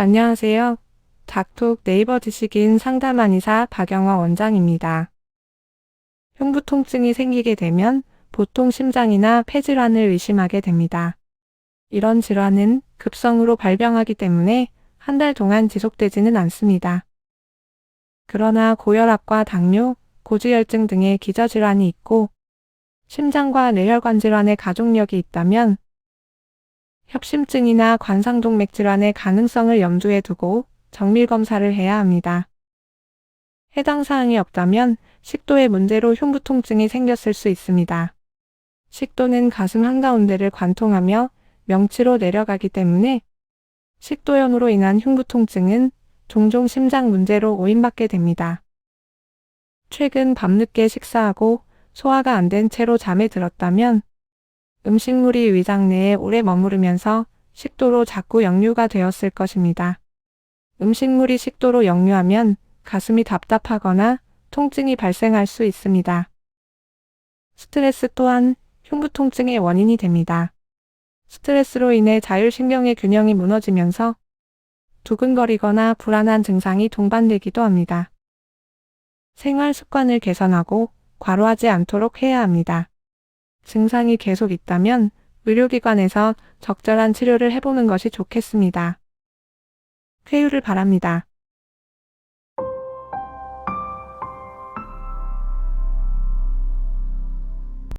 안녕하세요. 닥톡 네이버 지식인 상담 한의사 박영화 원장입니다. 흉부 통증이 생기게 되면 보통 심장이나 폐질환을 의심하게 됩니다. 이런 질환은 급성으로 발병하기 때문에 한 달 동안 지속되지는 않습니다. 그러나 고혈압과 당뇨, 고지혈증 등의 기저질환이 있고 심장과 뇌혈관 질환의 가족력이 있다면 협심증이나 관상동맥 질환의 가능성을 염두에 두고 정밀 검사를 해야 합니다. 해당 사항이 없다면 식도의 문제로 흉부 통증이 생겼을 수 있습니다. 식도는 가슴 한가운데를 관통하며 명치로 내려가기 때문에 식도염으로 인한 흉부 통증은 종종 심장 문제로 오인받게 됩니다. 최근 밤늦게 식사하고 소화가 안 된 채로 잠에 들었다면 음식물이 위장 내에 오래 머무르면서 식도로 자꾸 역류가 되었을 것입니다. 음식물이 식도로 역류하면 가슴이 답답하거나 통증이 발생할 수 있습니다. 스트레스 또한 흉부 통증의 원인이 됩니다. 스트레스로 인해 자율신경의 균형이 무너지면서 두근거리거나 불안한 증상이 동반되기도 합니다. 생활 습관을 개선하고 과로하지 않도록 해야 합니다. 증상이 계속 있다면 의료기관에서 적절한 치료를 해보는 것이 좋겠습니다. 쾌유를 바랍니다.